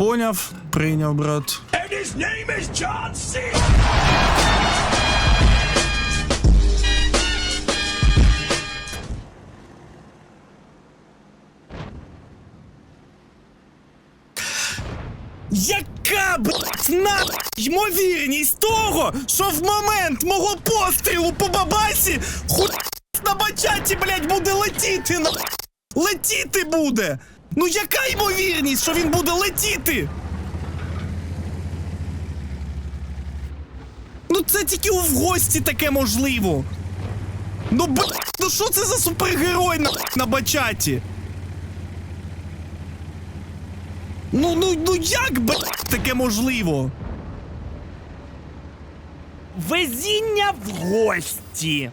Поняв, прийняв, брат. And his name is John C. Яка, блядь, на ймовірність того, що в момент мого пострілу по бабасі хуй на бачаті, блядь, буде летіти на летіти буде. Ну яка ймовірність, що він буде летіти? Ну це тільки в гості таке можливо. Ну блядь, ну що це за супергерой на, на бачаті? Ну, ну, ну як, блядь, таке можливо? Везіння в гості.